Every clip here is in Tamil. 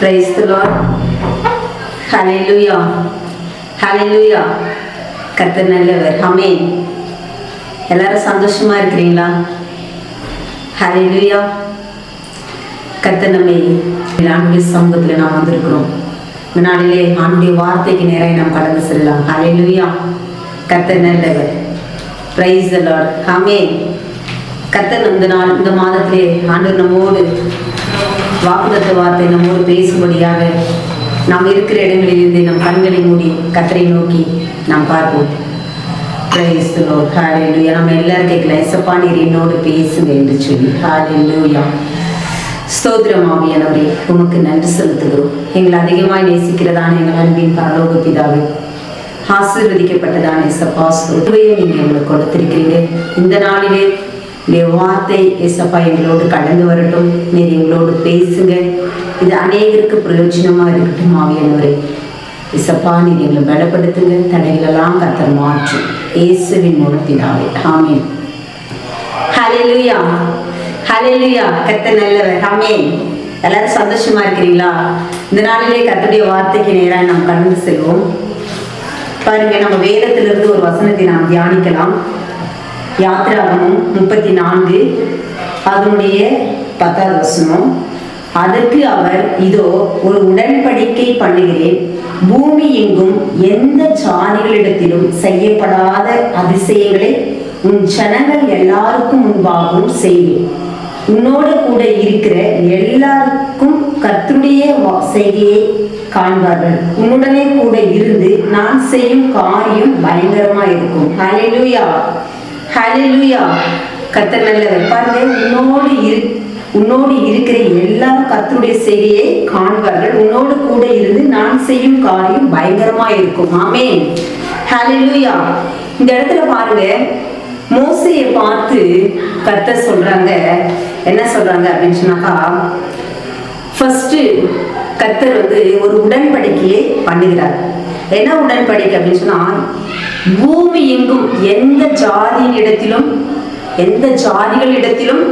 பிரைஸ் லார்ட் ஹலெலுயா ஹலெலுயா கத்த நல்லவர். ஹமே எல்லாரும் சந்தோஷமா இருக்கிறீங்களா? ஹலெலுயா கத்த நம்மை ஆண்டு சமூகத்தில் நாம் வந்திருக்கிறோம். இந்த நாளிலே ஆண்டுடைய வார்த்தைக்கு நேராக நாம் கடந்து செல்லலாம். ஹலெலுயா கத்த நல்லவர். பிரைஸ் லார்ட் ஹமே கர்த்தர் இந்த நாள் இந்த மாதத்திலே ஆண்டு நம்மோடு வாக்குதத்த வார்த்தை நம்மோடு பேசும்படியாக நாம் இருக்கிற இடங்களிலிருந்து நம் கண்களை மூடி கத்தரை நோக்கி நாம் பார்ப்போம். பிரைஸ் தி நம்ம எல்லாரும் கேட்கல இசப்பா நீர் என்னோடு பேசுங்க என்று சொல்லி. ஹalleluya ஸ்தோத்திரம் ஆவியானவரே. உமக்கு நன்றி செலுத்துகிறோம். எங்களை அதிகமாய் நேசிக்கிறதான எங்கள் அன்பின் பரலோக பிதாவே ஆசீர்வதிக்கப்பட்டதான எசப்பா ஸ்தோத்திரையை நீங்கள் எங்களுக்கு கொடுத்திருக்கிறீங்க இந்த நாளிலே உடைய வார்த்தை எசப்பா எங்களோடு கடந்து வரட்டும். நீர் எங்களோடு பேசுங்க. இது அநேகருக்கு பிரயோஜனமா இருக்கட்டும் ஆவியானவரே. இசப்பா நீர் எங்களை பலப்படுத்துங்க. தடைகளெல்லாம் கத்தர் மாற்றும் இயேசுவின் மூலத்தினாவே ஆமென். ஹலெலுயா ஹலெலுயா கத்த நல்லவர். ஆமென். எல்லாரும் சந்தோஷமா இருக்கிறீங்களா? இந்த நாளிலே கத்துடைய வார்த்தைக்கு நேராக நாம் கடந்து செல்வோம். பாருங்க நம்ம வேதத்திலிருந்து ஒரு வசனத்தை நாம் தியானிக்கலாம். யாத்ராகமும் முப்பத்தி நான்கு அதனுடைய பத்தாவது வசனம். அதற்கு அவர் இதோ ஒரு உடன்படிக்கை பண்ணுகிறேன். பூமி எங்கும் எந்த சாணிகளிடத்திலும் செய்யப்படாத அதிசயங்களை உன் ஜனங்கள் எல்லாருக்கும் முன்பாகவும் செய்வேன். உன்னோடு கூட இருக்கிற எல்லாருக்கும் கர்த்தருடைய வா- காண்பார்கள். உன்னுடனே கூட இருந்து நான் செய்யும் காரியம் பயங்கரமா இருக்கும். ஹalleluya ஹலிலுயா கர்த்தர் நல்லவர் பாருங்க உன்னோடு இரு உன்னோடு இருக்கிற எல்லாரும் கத்தருடைய செய்தியை காண்பார்கள். உன்னோடு கூட இருந்து நான் செய்யும் காரியம் பயங்கரமா இருக்கும். ஆமே ஹலிலுயா இந்த இடத்துல பாருங்க. மோசையை பார்த்து கர்த்தர் சொல்றாங்க. என்ன சொல்றாங்க அப்படின்னு சொன்னாக்கா ஃபர்ஸ்ட் கத்தர் வந்து ஒரு உடன்படிக்கையை பண்ணுகிறார். என்ன உடன்படிக்கை அப்படின்னு சொன்னா பூமி எங்கும் எந்த ஜாதியின் இடத்திலும் எந்த ஜாதிகள் இடத்திலும்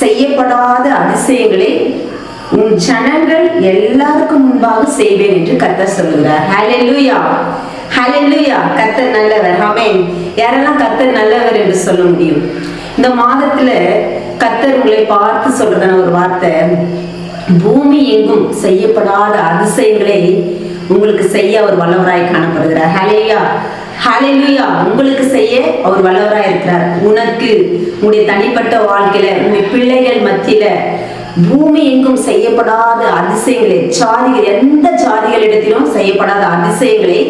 செய்யப்படாத அதிசயங்களை உன் ஜனங்கள் எல்லாருக்கும் முன்பாக செய்வேன் என்று கர்த்தர் சொல்லுகிறார். ஹalleluya ஹalleluya கத்தர் நல்லவர். ஆமென் யாரெல்லாம் கத்தர் நல்லவர் என்று சொல்ல முடியும்? இந்த மாதத்துல கத்தர் உங்களை பார்த்து சொல்றதான ஒரு வார்த்தை. பூமி எங்கும் செய்யப்படாத அதிசயங்களை உங்களுக்கு செய்ய அவர் வல்லவராய் காணப்படுகிறார். ஹலேயா ஹalleluya உங்களுக்கு செய்ய அவர் வல்லவராய் இருக்கிறார். உனக்கு உன்னுடைய தனிப்பட்ட வாழ்க்கையில உன்னுடைய பிள்ளைகள் மத்தியில பூமி எங்கும் செய்யப்படாத அதிசயங்களை ஜாதிகள் எந்த ஜாதிகளிடத்திலும் செய்யப்படாத அதிசயங்களை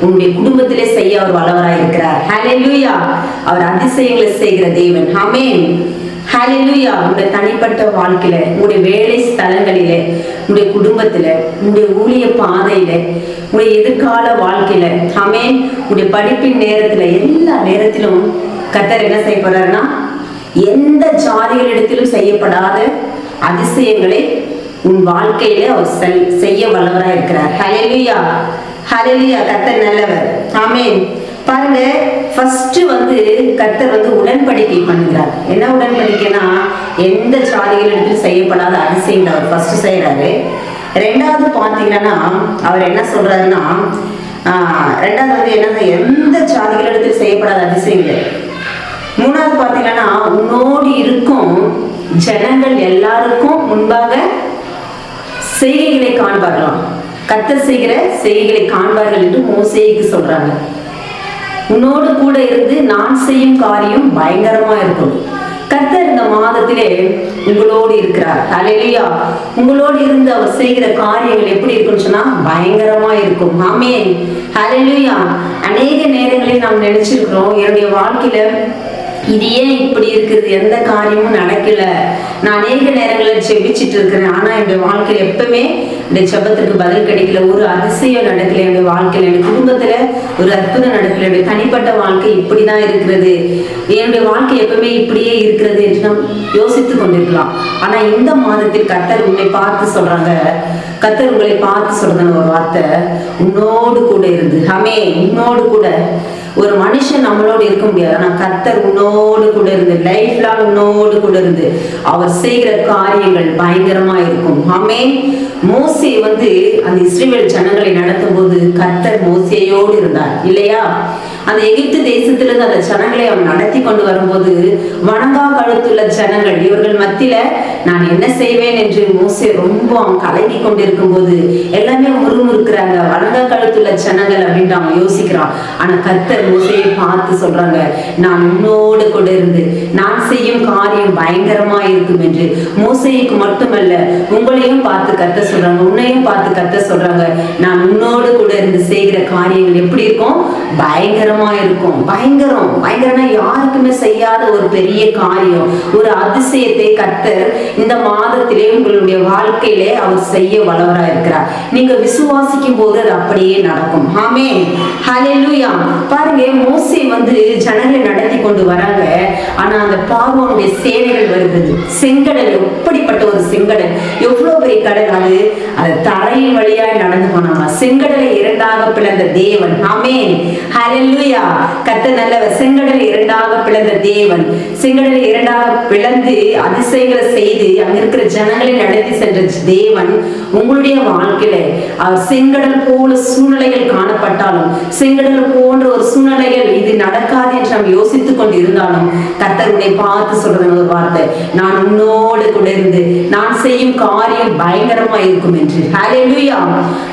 உன்னுடைய குடும்பத்திலே செய்ய அவர் வல்லவராய் இருக்கிறார். ஹalleluya அவர் அதிசயங்களை செய்கிற தேவன். ஹமேன் ஹalleluya உங்களுடைய தனிப்பட்ட வாழ்க்கையில உங்களுடைய வேலை ஸ்தலங்களில உங்களுடைய குடும்பத்துல உங்களுடைய ஊழிய பாதையில உங்களுடைய எதிர்கால வாழ்க்கையில. ஹமே உங்களுடைய படிப்பின் நேரத்துல எல்லா நேரத்திலும் கத்தர் என்ன செய்ய போறாருன்னா எந்த ஜாதிகளிடத்திலும் செய்யப்படாத அதிசயங்களை உன் வாழ்க்கையில அவர் செல்- செய்ய வல்லவராக இருக்கிறார். ஹலெலுயா ஹalleluya கத்தர் நல்லவர். ஆமென் பாருங்க ஃபர்ஸ்ட் வந்து கர்த்தர் வந்து உடன்படிக்கை பண்ணுகிறார். என்ன உடன்படிக்கைனா எந்த ஜாதிகளிடத்தில் செய்யப்படாத அதிசயங்கள் அவர் ஃபர்ஸ்ட் செய்யறாரு. ரெண்டாவது பார்த்தீங்கன்னா அவர் என்ன சொல்றாருன்னா ரெண்டாவது வந்து என்ன எந்த ஜாதிகளிடத்தில் செய்யப்படாத அதிசயங்கள். மூணாவது பார்த்தீங்கன்னா உன்னோடு இருக்கும் ஜனங்கள் எல்லாருக்கும் முன்பாக செய்கைகளை காண்பார்களாம். கத்தர் செய்கிற செய்கைகளை காண்பார்கள் என்று மோசேக்கு சொல்றாங்க. உன்னோடு கூட இருந்து நான் செய்யும் காரியம் பயங்கரமா இருக்கும். கர்த்தர் இந்த மாதத்திலே உங்களோடு இருக்கிறார். ஹalleluya உங்களோடு இருந்து அவர் செய்கிற காரியங்கள் எப்படி இருக்கும்னு சொன்னா பயங்கரமா இருக்கும். ஆமே ஹalleluya அநேக நேரங்களில் நாம் நினைச்சிருக்கிறோம் என்னுடைய வாழ்க்கையில இது ஏன் இப்படி இருக்குது? எந்த காரியமும் நடக்கல. நான் அநேக நேரங்களில் ஜெபிச்சிட்டு இருக்கிறேன். ஆனால் என்னுடைய வாழ்க்கையில் எப்பவுமே இந்த செபத்துக்கு பதில் கிடைக்கல. ஒரு அதிசயம் நடக்கல என்னுடைய வாழ்க்கையில். என் குடும்பத்தில் ஒரு அற்புதம் நடக்கல. என்னுடைய தனிப்பட்ட வாழ்க்கை இப்படி தான் இருக்கிறது. என்னுடைய வாழ்க்கை எப்பவுமே இப்படியே இருக்கிறது என்று நாம் யோசித்து கொண்டிருக்கலாம். ஆனால் இந்த மாதத்தில் கத்தர் உண்மை பார்த்து சொல்றாங்க. கத்தர் உங்களை பார்த்து சொல்றதான ஒரு வார்த்தை. உன்னோடு கூட இருந்து. ஹமே உன்னோடு கூட. ஒரு மனுஷன் நம்மளோடு இருக்க முடியாது. ஆனால் கர்த்தர் உன்னோடு உன்னோடு கூட இருந்து லைஃப் லாங் உன்னோடு கூட இருந்து அவர் செய்கிற காரியங்கள் பயங்கரமா இருக்கும். ஆமே மோசே வந்து அந்த இஸ்ரேல் ஜனங்களை நடத்தும் போது கர்த்தர் மோசேயோடு இருந்தார் இல்லையா? அந்த எகிப்து தேசத்திலிருந்து அந்த ஜனங்களை அவன் நடத்தி கொண்டு வரும்போது வணங்கா கழுத்துள்ள ஜனங்கள் இவர்கள் மத்தியில நான் என்ன செய்வேன் என்று மோசே ரொம்ப அவன் கலங்கி கொண்டிருக்கும் போது எல்லாமே முறுமுறுக்கிறாங்க. வணங்கா கழுத்துள்ள ஜனங்கள் அப்படின்ட்டு அவன் யோசிக்கிறான். ஆனா கர்த்தர் மோசையை பார்த்து சொல்றாங்க நான் உன்னோடு கூட இருந்து நான் செய்யும் காரியம் பயங்கரமா இருக்கும் என்று மோசைக்கு மட்டுமல்ல உங்களையும் பார்த்து கத்த சொல்றாங்க உன்னையும் பார்த்து கத்த சொல்றாங்க. நான் உன்னோடு கூட இருந்து செய்கிற காரியங்கள் எப்படி இருக்கும்? பயங்கரமா இருக்கும். பயங்கரம். பயங்கரம்னா யாருக்குமே செய்யாத ஒரு பெரிய காரியம். ஒரு அதிசயத்தை கத்தர் இந்த மாதத்திலே உங்களுடைய வாழ்க்கையிலே அவர் செய்ய வளவரா இருக்கிறார். நீங்க விசுவாசிக்கும் போது அது அப்படியே நடக்கும். ஆமே ஹalleluya. பாருங்க மோசை வந்து ஜனங்களை நடத்தி கொண்டு வர வராங்க. ஆனா அந்த பார்வோனுடைய சேவைகள் வருகிறது செங்கடல் எப்படிப்பட்ட ஒரு செங்கடல்? எவ்வளவு பெரிய கடல் அது? அது தரையின் வழியாய் நடந்து போனாங்க செங்கடலை இரண்டாக பிளந்த தேவன். ஆமென். ஹalleluya. கத்த நல்லவர். செங்கடலை இரண்டாக பிளந்த தேவன். செங்கடலை இரண்டாக பிளந்து அதிசயங்களை செய்து அங்க இருக்கிற ஜனங்களை நடத்தி சென்ற தேவன் உங்களுடைய வாழ்க்கையில. அவர் செங்கடல் போல சூழ்நிலைகள் காணப்பட்டாலும் செங்கடல் போன்ற ஒரு சூழ்நிலைகள் இது நடக்காது என்று நாம் யோசித்துக் கொண்டு இருந்தாலும் கர்த்தருடைய பார்த்து சொல்றதுன்னு ஒரு வார்த்தை. நான் உன்னோடு கூட இருந்து நான் செய்யும் காரியம் பயங்கரமா இருக்கும் என்று. ஹalleluya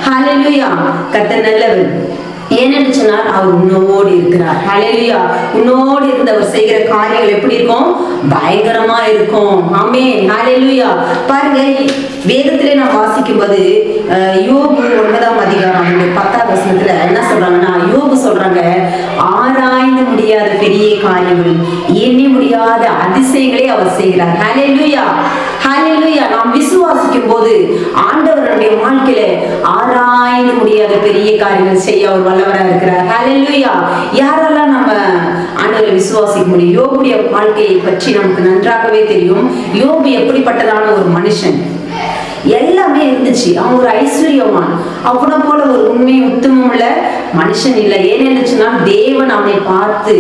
ஹalleluya கர்த்தர் நல்லவர். ஏனென்று சொன்னால் அவர் உன்னோடு இருக்கிறார். ஹalleluya உன்னோடு இருந்து அவர் செய்கிற காரியங்கள் எப்படி இருக்கும்? பயங்கரமா இருக்கும். ஆமே ஹalleluya பாருங்க வேதத்திலே நான் வாசிக்கும் போது யோபு ஒன்பதாம் அதிகாரம் பத்தாம் வசனத்துல என்ன சொல்றாங்கன்னா யோபு சொல்றாங்க முடியாத பெரிய காரியங்கள். எண்ணி முடியாத அதிசயங்களை அவர் செய்கிறார். ஹalleluya ஹalleluya நாம் விசுவாசிக்கும் போது ஆண்டவருடைய வாழ்க்கையில ஆராய்ந்து முடியாத பெரிய காரியங்கள் செய்ய அவர் வல்லவரா இருக்கிறார். ஹalleluya யாரெல்லாம் நம்ம ஆண்டவரை விசுவாசிக்க முடியும்? யோபுடைய வாழ்க்கையை பற்றி நமக்கு நன்றாகவே தெரியும். யோபு எப்படிப்பட்டதான ஒரு மனுஷன்? எல்லாமே இருந்துச்சு. அவன் ஒரு ஐஸ்வர்யவான். அவனை போல ஒரு உண்மை உத்தமம் உள்ள மனுஷன் இல்லை. ஏன்னு இருந்துச்சுன்னா தேவன் அவனை பார்த்து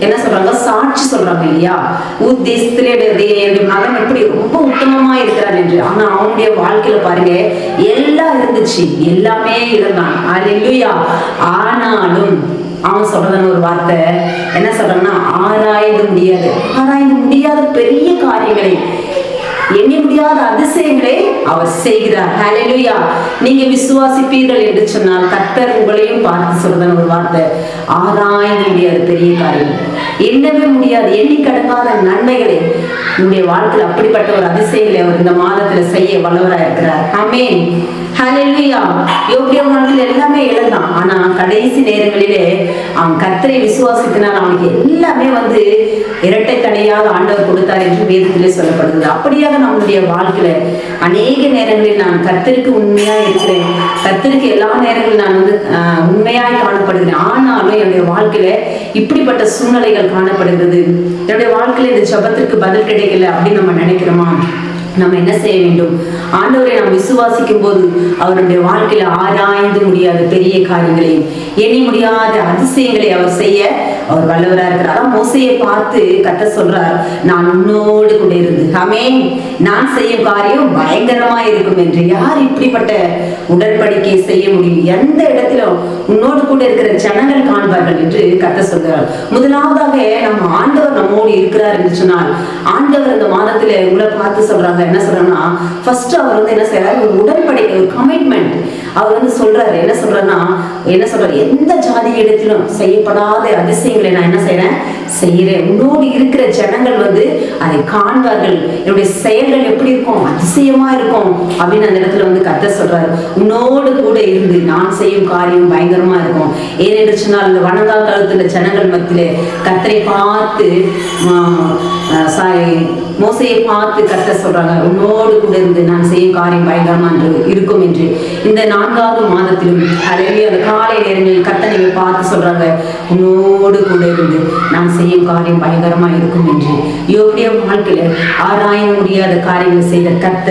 என்ன சொல்றாங்க? சாட்சி சொல்றாங்க இல்லையா? உத்தேசத்துல என்னுடைய மகன் எப்படி ரொம்ப உத்தமமா இருக்கிறான் என்று. ஆனா அவனுடைய வாழ்க்கையில பாருங்க எல்லாம் இருந்துச்சு. எல்லாமே இருந்தான். அல்லையா ஆனாலும் அவன் சொல்றதுன்னு ஒரு வார்த்தை என்ன சொல்றான்னா ஆராய்ந்து முடியாது. ஆராய்ந்து முடியாத பெரிய காரியங்களை எண்ணி முடியாத அதிசயங்களை அவர் செய்கிறார். ஹalleluya நீங்க விசுவாசிப்பீர்கள் என்று சொன்னால் கர்த்தர் உங்களையும் பார்த்து சொல்றேன் ஒரு வார்த்தை. ஆராய முடியாது பெரிய காரியம். எண்ணவே முடியாது எண்ணி கடங்காத நன்மைகளை. உங்களுடைய வாழ்க்கையில் அப்படிப்பட்ட ஒரு அதிசயங்களை அவர் இந்த மாதத்துல செய்ய வல்லவராக இருக்கிறார் ஆமென் ஹalleluya யோகிய எல்லாமே இழந்தான் ஆனா கடைசி நேரங்களிலே அவன் கத்தரை விசுவாசித்தினால் அவனுக்கு எல்லாமே வந்து இரட்டை தடையாக ஆண்டவர் கொடுத்தார் என்று வேதத்திலே சொல்லப்படுகிறது. அப்படியாக நம்முடைய வாழ்க்கையில அநேக நேரங்களில் நான் கர்த்தருக்கு உண்மையா இருக்கிறேன். கத்தருக்கு எல்லா நேரங்களும் நான் வந்து உண்மையாய் காணப்படுகிறேன். ஆனாலும் என்னுடைய வாழ்க்கையில இப்படிப்பட்ட சூழ்நிலைகள் காணப்படுகிறது. என்னுடைய வாழ்க்கையில இந்த ஜபத்திற்கு பதில் கிடைக்கல அப்படின்னு நம்ம நினைக்கிறோமா? நம்ம என்ன செய்ய வேண்டும்? ஆண்டவரை நாம் விசுவாசிக்கும் போது அவருடைய வாழ்க்கையில ஆராய்ந்து முடியாத பெரிய காரியங்களையும் எண்ணி முடியாத அதிசயங்களை அவர் செய்ய அவர் வல்லவரா இருக்கிறார். அதான் மோசையை பார்த்து கத்த சொல்றார் நான் உன்னோடு கூட இருந்து ஆமென். நான் செய்யும் காரியம் பயங்கரமா இருக்கும் என்று. யார் இப்படிப்பட்ட உடன்படிக்கை செய்ய முடியும்? எந்த இடத்திலும் உன்னோடு கூட இருக்கிற ஜனங்கள் காண்பார்கள் என்று கத்த சொல்கிறார் முதலாவதாக நம்ம ஆண்டவர் நம்மோடு இருக்கிறார் என்று சொன்னால் ஆண்டவர் இந்த மாதத்துல உங்களை பார்த்து சொல்றாங்க. என்ன சொல்றாங்கன்னா ஃபர்ஸ்ட் அவர் வந்து என்ன செய்யறாரு ஒரு உடன்படிக்கை ஒரு கமிட்மெண்ட் அவர் வந்து சொல்றாரு என்ன சொல்றாருன்னா என்ன சொல்றாரு? எந்த ஜாதி இடத்திலும் செய்யப்படாத அதிசயங்கள் நான் என்ன செய்யறேன் செய்யறேன் உன்னோடு இருக்கிற ஜனங்கள் வந்து அதை காண்பார்கள். என்னுடைய செயல்கள் எப்படி இருக்கும்? அதிசயமா இருக்கும் அப்படின்னு அந்த இடத்துல வந்து கத்த சொல்றாரு. உன்னோடு கூட இருந்து நான் செய்யும் காரியம் பயங்கரமா இருக்கும். ஏனென்று சொன்னால் இந்த வணங்கா காலத்துல ஜனங்கள் மத்தியில கத்தரை பார்த்து சாரி மோசையை பார்த்து கத்த சொல்றாங்க உன்னோடு கூட இருந்து நான் செய்யும் காரியம் பயங்கரமா என்று இருக்கும் என்று. இந்த நான்காவது மாதத்திலும் அழகிய அந்த காலை நேரங்களில் கத்த நீங்க பார்த்து சொல்றாங்க உன்னோடு கூட இருந்து நான் செய்யும் காரியம் பயங்கரமா இருக்கும் என்று. யோகிய வாழ்க்கையில ஆராய முடியாத காரியங்களை செய்த கத்த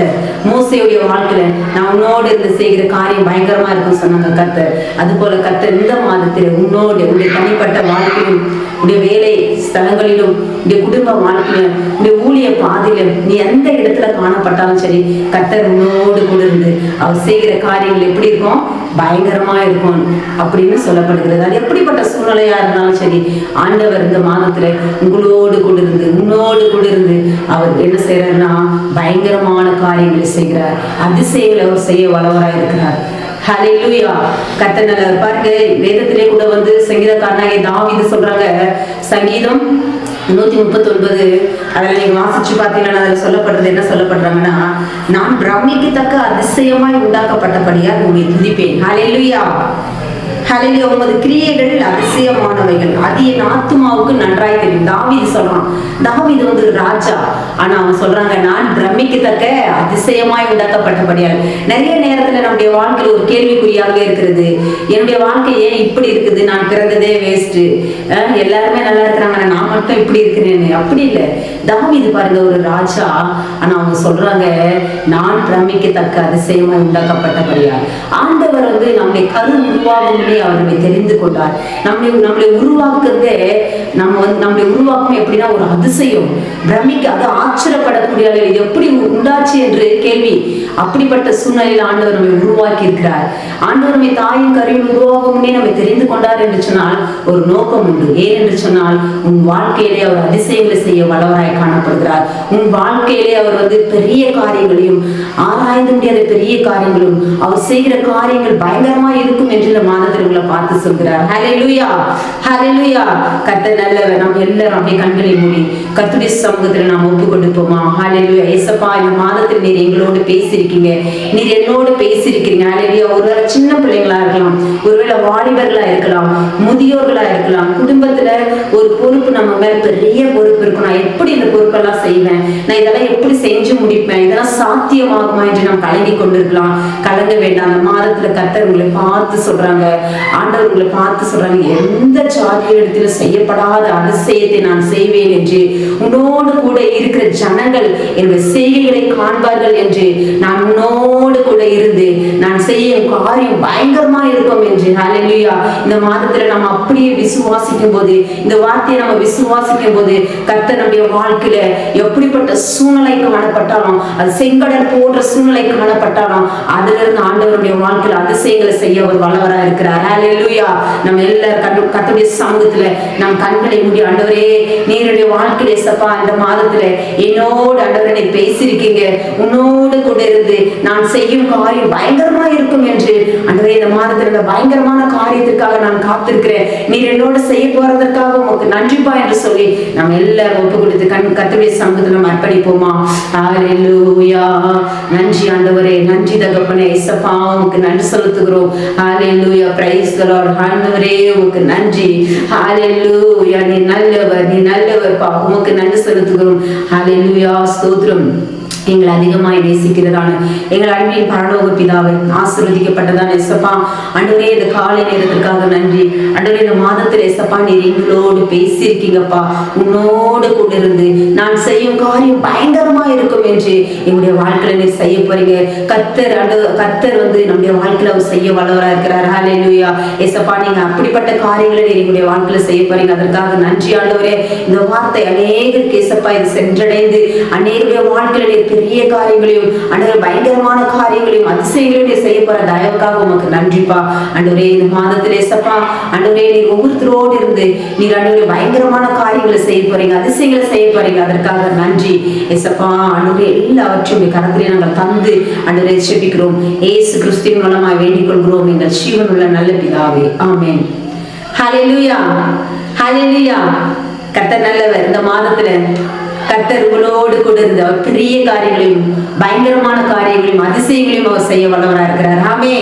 மூசையுடைய வாழ்க்கையில நான் உன்னோடு இருந்து செய்கிற காரியம் பயங்கரமா இருக்கும் சொன்னாங்க கத்தர் அது போல கத்தர் இந்த மாதத்தில் உன்னோடு உடைய தனிப்பட்ட வாழ்க்கையிலும் உடைய வேலை ஸ்தலங்களிலும் உடைய குடும்ப வாழ்க்கையிலும் உடைய ஊழிய பாதையிலும் நீ எந்த இடத்துல காணப்பட்டாலும் சரி கத்தர் உன்னோடு கூட இருந்து அவர் செய்கிற காரியங்கள் எப்படி இருக்கும்? பயங்கரமா இருக்கும் அப்படின்னு சொல்லப்படுகிறது. அது எப்படிப்பட்ட சூழ்நிலையா இருந்தாலும் சரி ஆண்டவர் இந்த மாதத்துல உங்களோடு கூட இருந்து உன்னோடு கூட இருந்து அவர் என்ன செய்யறாருன்னா பயங்கரமான காரியங்களை செய்கிறார். அதிசயங்களை அவர் செய்ய வளவராக இருக்கிறார். ஹalleluya கத்தனல பாருங்க வேதத்திலே கூட வந்து சங்கீதக்காரனாக தாவிது சொல்றாங்க சங்கீதம் நூத்தி முப்பத்தி ஒன்பது அதில் நீங்க வாசிச்சு பார்த்தீங்கன்னா அதில் சொல்லப்படுறது என்ன சொல்லப்படுறாங்கன்னா நான் பிரமிக்கத்தக்க அதிசயமாய் உண்டாக்கப்பட்டபடியா உங்களை துதிப்பேன். அலையிலுயா கலையில் ஒன்பது கிரியைகள் அதிசயமானவைகள். அது என் ஆத்துமாவுக்கு நன்றாய் தெரியும். தாவிது சொல்றான் தாவிது வந்து ராஜா. ஆனா அவன் சொல்றாங்க நான் பிரமிக்கத்தக்க அதிசயமாய் உண்டாக்கப்பட்டபடியால். நிறைய நேரத்துல நம்முடைய வாழ்க்கையில் ஒரு கேள்விக்குறியாக இருக்கிறது. என்னுடைய வாழ்க்கை ஏன் இப்படி இருக்குது? நான் பிறந்ததே வேஸ்ட் எல்லாருமே நல்லா இருக்கிறாங்க. நான் மட்டும் இப்படி இருக்கிறேன்னு அப்படி இல்லை. தாவிது பாருங்க ஒரு ராஜா. ஆனா அவங்க சொல்றாங்க நான் பிரமிக்கத்தக்க அதிசயமாய் உண்டாக்கப்பட்டபடியால். ஆண்டவர் வந்து நம்முடைய கரு உருவாகும் அவருமே தெரிந்து கொண்டார். நம்மளை நம்மளை உருவாக்குறதே நம்ம வந்து நம்முடைய உருவாக்கம் எப்படின்னா ஒரு அதிசயம். பிரமிக்க அது ஆச்சரியப்படக்கூடிய அளவில் இது எப்படி உண்டாச்சு என்று கேள்வி. அப்படிப்பட்ட சூழ்நிலையில் ஆண்டவர் நம்மை உருவாக்கி இருக்கிறார் ஆண்டவர் நம்மை தாயின் கருவில் உருவாகும்னே நம்மை தெரிந்து கொண்டார் என்று சொன்னால் ஒரு நோக்கம் உண்டு. ஏன் என்று சொன்னால் உன் வாழ்க்கையிலே அவர் அதிசயங்களை செய்ய வல்லவராய் காணப்படுகிறார். உன் வாழ்க்கையிலே அவர் வந்து பெரிய காரியங்களையும் ஆராய்ந்து முடியாத பெரிய காரியங்களும் அவர் செய்கிற காரியங்கள் பயங்கரமா இருக்கும் என்று இந்த மாதத்தில் உங்களை பார்த்து சொல்கிறார். ஹalleluya லூயா கர்த்தர் நல்லவர். நம்ம எல்லாரும் அப்படியே கண்களை மூடி கர்த்தருடைய சமூகத்துல நாம் ஒப்பு கொடுப்போமா ஹalleluya ஏசப்பா இந்த மாதத்தில் நீர் எங்களோடு பேசியிருக்கீங்க. நீர் என்னோடு பேசியிருக்கீங்க ஹalleluya ஒருவேளை சின்ன பிள்ளைங்களா இருக்கலாம். ஒருவேளை வாலிபர்களா இருக்கலாம். முதியோர்களா இருக்கலாம். குடும்பத்துல ஒரு பொறுப்பு நம்ம மேல பெரிய பொறுப்பு இருக்கும். நான் எப்படி இந்த பொறுப்பெல்லாம் செய்வேன்? நான் இதெல்லாம் எப்படி செஞ்சு முடிப்பேன்? இதெல்லாம் சாத்தியமாகுமா என்று நாம் கலங்கி கொண்டிருக்கலாம். கலங்க வேண்டாம். அந்த மாதத்துல கத்தர் உங்களை பார்த்து சொல்றாங்க. ஆண்டவர் உங்களை பார்த்து சொல்றாங்க. எந்த ஜாதிய இடத்துல செய்யப்படாத அதிசயத்தை நான் செய்வேன் என்று உன்னோடு கூட இருக்கிற ஜனங்கள் என்னுடைய செய்கைகளை காண்பார்கள் என்று நான் உன்னோடு கூட இருந்து நான் செய்யும் காரியம் பயங்கரமா இருக்கும் என்று. ஹalleluya இந்த மாதத்துல நம்ம அப்படியே விசுவாசிக்கும் போது இந்த வார்த்தையை நம்ம விசுவாசிக்கும் போது கத்த நம்முடைய வாழ்க்கையில எப்படிப்பட்ட சூழ்நிலை காணப்பட்டாலும் அது செங்கடல் போன்ற சூழ்நிலை காணப்பட்டாலும் அதுல இருந்து ஆண்டவருடைய வாழ்க்கையில அதிசயங்களை செய்ய அவர் வளவரா இருக்கிறார் ஹalleluya நம்ம எல்லாரும் கத்துடைய சமூகத்துல நம் கண் கண்களை மூடி ஆண்டவரே நீருடைய வாழ்க்கையில சப்பா இந்த மாதத்துல என்னோடு ஆண்டவரே நீர் பேசியிருக்கீங்க. உன்னோடு கூட இருந்து நான் செய்யும் காரியம் பயங்கரமா இருக்கும் என்று ஆண்டவரே இந்த மாதத்துல பயங்கரமான காரியத்திற்காக நான் காத்திருக்கிறேன். நீர் என்னோடு செய்ய போறதற்காக உமக்கு நன்றிப்பா என்று சொல்லி நாம் எல்லாரும் ஒப்பு கொடுத்து கண் கத்துடைய சமூகத்துல நம்ம அர்ப்பணிப்போமா? ஹalleluya நன்றி ஆண்டவரே நன்றி தகப்பனே இசப்பா உமக்கு நன்றி செலுத்துகிறோம். ஹalleluya பிரைஸ் தி ஆண்டவரே உமக்கு நன்றி. ஹalleluya நீ நல்லவர் நீ நல்லவர் பா உமக்கு நன்றி செலுத்துகிறோம் ஹalleluya ஸ்தோத்ரம் எங்களை அதிகமாய் நேசிக்கிறதான எங்கள் அன்பின் பரலோக பிதாவை ஆசிர்வதிக்கப்பட்டதான எசப்பா அன்றுவே இந்த காலை நேரத்திற்காக நன்றி. அன்றுவே இந்த மாதத்தில் எசப்பா நீர் எங்களோடு பேசியிருக்கீங்கப்பா. உன்னோடு கூட இருந்து நான் செய்யும் காரியம் பயங்கரமா இருக்கும் என்று எங்களுடைய வாழ்க்கையில நீர் செய்ய போறீங்க. கத்தர் அடு கத்தர் வந்து நம்முடைய வாழ்க்கையில அவர் செய்ய வல்லவரா இருக்கிறார். ஹாலே லூயா ஏசப்பா நீங்க அப்படிப்பட்ட காரியங்களை நீர் எங்களுடைய வாழ்க்கையில செய்ய போறீங்க. அதற்காக நன்றி ஆண்டவரே. இந்த வார்த்தை அநேகருக்கு ஏசப்பா இது சென்றடைந்து அநேகருடைய வாழ்க்கையில நீர் பெரிய காரியங்களையும் அண்டவர் பயங்கரமான காரியங்களையும் அதிசயங்களையும் நீர் செய்ய போற தயவுக்காக உமக்கு நன்றிப்பா. அன்றுவரே இந்த மாதத்தில் ஏசப்பா அன்றுவரே நீர் ஒவ்வொருத்தரோடு இருந்து நீர் அண்டவரே பயங்கரமான காரியங்களை செய்ய போறீங்க அதிசயங்களை செய்ய போறீங்க. அதற்காக நன்றி ஏசப்பா. அண்டவரே எல்லாவற்றையும் கரத்திலே நாங்கள் தந்து அன்று செபிக்கிறோம் ஏசு கிறிஸ்துவின் மூலமாய் வேண்டிக் கொள்கிறோம் எங்கள் ஜீவனுள்ள நல்ல பிதாவே. ஆமேன். ஹலெலுயா ஹலெலுயா கர்த்தர் நல்லவர். இந்த மாதத்துல கத்தர் உங்களோடு கூட இருந்த பெரிய காரியங்களையும் பயங்கரமான காரியங்களையும் அதிசயங்களையும் அவர் செய்ய வல்லவரா இருக்கிறார். ஆமே